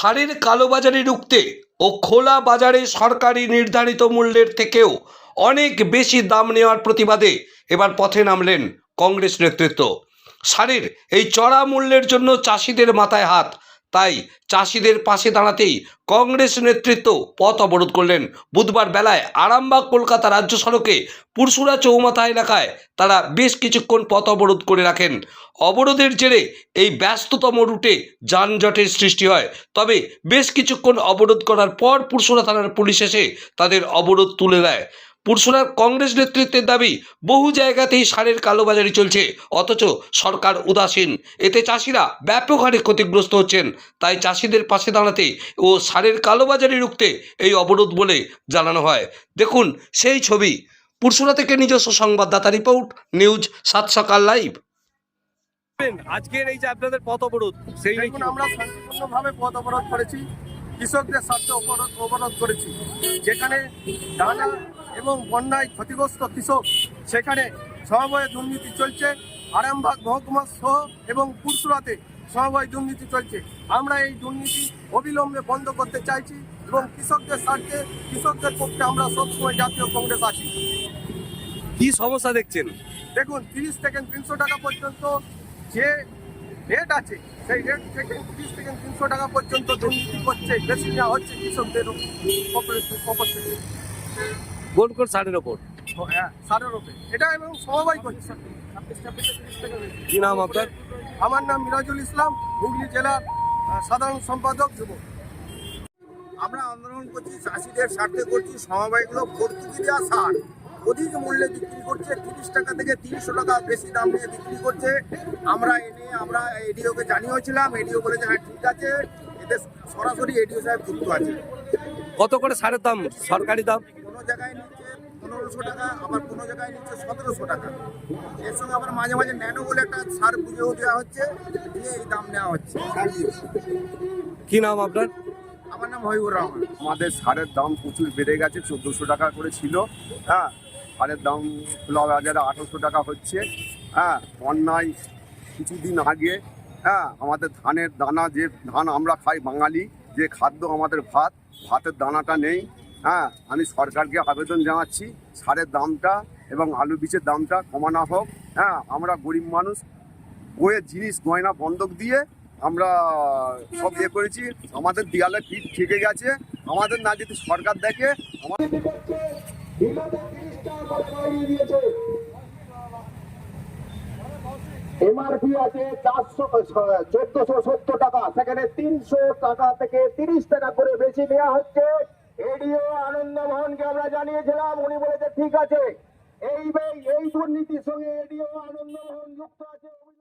সারের কালোবাজারি রুখতে ও খোলা বাজারে সরকারি নির্ধারিত মূল্যের থেকেও অনেক বেশি দাম নেওয়ার প্রতিবাদে এবার পথে নামলেন কংগ্রেস নেতৃত্ব। সারের এই চড়া মূল্যের জন্য চাষিদের মাথায় হাত তাই চাষিদের পাশে দাঁড়াতেই কংগ্রেস নেতৃত্ব পথ অবরোধ করলেন। বুধবার বেলায় আরামবাগ, কলকাতা রাজ্য সড়কে পুরসুরা চৌমাথা এলাকায় তারা বেশ কিছুক্ষণ পথ অবরোধ করে রাখেন। অবরোধের জেরে এই ব্যস্ততম রুটে যানজটের সৃষ্টি হয়। তবে বেশ কিছুক্ষণ অবরোধ করার পর পুরসুরা থানার পুলিশ এসে তাদের অবরোধ তুলে দেয়। পুরসুরার কংগ্রেস নেতৃত্বের দাবি বহু জায়গাতেই সারের কালোবাজারি চলছে অথচ সরকার উদাসীন। এতে চাষিরা ব্যাপক হারে ক্ষতিগ্রস্ত হচ্ছেন। তাই চাষিদের পাশে দাঁড়াতে ও সারের কালোবাজারি রুখতে এই অবরোধ বলে জানানো হয়। দেখুন সেই ছবি। পুরসুরা থেকে নিজস্ব সংবাদদাতা রিপোর্ট নিউজ সাত সকাল লাইভ? আজকের এই যে আপনাদের পথ অবরোধ সেই আমরা শান্তিপূর্ণভাবে পথ অবরোধ করেছি কৃষকদের স্বার্থে অবরোধ অবরোধ করেছি। যেখানে দানা এবং বন্যায় ক্ষতিগ্রস্ত কৃষক। সেখানে সমবায় দুর্নীতি চলছে। আরামবাগ মহকুমা সহ এবং পুরসুরাতে সমবায় দুর্নীতি চলছে। আমরা এই দুর্নীতি অবিলম্বে বন্ধ করতে চাইছি এবং কৃষকদের স্বার্থে কৃষকদের পক্ষে আমরা সবসময় জাতীয় কংগ্রেস আছি। কি সমস্যা দেখছেন? দেখুন তিরিশ থেকে তিনশো টাকা পর্যন্ত যে রেট আছে সেই রেট থেকে তিরিশ থেকে তিনশো টাকা পর্যন্ত দুর্নীতি করছে বেশি নেওয়া হচ্ছে কৃষকদের পক্ষ কোন কোন সারের ওপর। হ্যাঁ সারের ওপরে। এটা এবং সমবায় করছে কি নাম আপনার? আমার নাম মিরাজুল ইসলাম হুগলি জেলার সাধারণ সম্পাদক যুব। আমরা আন্দোলন করছি চাষিদের স্বার্থে করছি সমবায়গুলো ভর্তুকি দেওয়া সার অধিক মূল্যে বিক্রি করছে তিরিশ টাকা থেকে তিনশো টাকা বেশি দাম নিয়ে বিক্রি করছে। আমরা এনে আমরা এডিওকে জানিয়েছিলাম এডিও বলেছে হ্যাঁ ঠিক আছে এতে সরাসরি এডিও সাহেব যুক্ত আছে। কত করে সারের দাম? সরকারি দাম? জায়গায় নিচ্ছে পনেরোশো টাকা আবার কোনো জায়গায় নিচ্ছে সতেরোশো টাকা। এর সঙ্গে আবার মাঝে মাঝে ন্যানো বলে একটা সার পুজোও দেওয়া হচ্ছে দিয়ে এই দাম নেওয়া হচ্ছে। কি নাম আপনার? আমার নাম হবিবুর রহমান। আমাদের সারের দাম প্রচুর বেড়ে গেছে চোদ্দোশো টাকা করে ছিল হ্যাঁ। সারের দাম খোলা বাজারে আঠারোশো টাকা হচ্ছে হ্যাঁ। বন্যায় কিছুদিন আগে হ্যাঁ আমাদের ধানের দানা যে ধান আমরা খাই বাঙালি যে খাদ্য আমাদের ভাত ভাতের দানাটা নেই হ্যাঁ আমি সরকারকে আবেদন জানাচ্ছি, সারের দামটা এবং আলু বীজের দামটা কমানো হোক। হ্যাঁ আমরা গরিব মানুষ বইয়ের জিনিস, গয়না, বন্ধক দিয়ে আমরা সব ইয়ে করেছি। আমাদের দেয়ালে পিঠ ঠেকে গেছে। আমাদের না যদি সরকার দেখে, আমাদের এমআরপি আছে চারশো চোদ্দশো সত্তর টাকা। সেখানে তিনশো টাকা থেকে তিরিশ টাকা করে বেশি নেওয়া হচ্ছে। এডিও আনন্দ মোহনকে আমরা জানিয়েছিলাম, উনি বলেছে, ঠিক আছে। এই এই দুর্নীতির সঙ্গে এডিও আনন্দ মোহন যুক্ত আছে।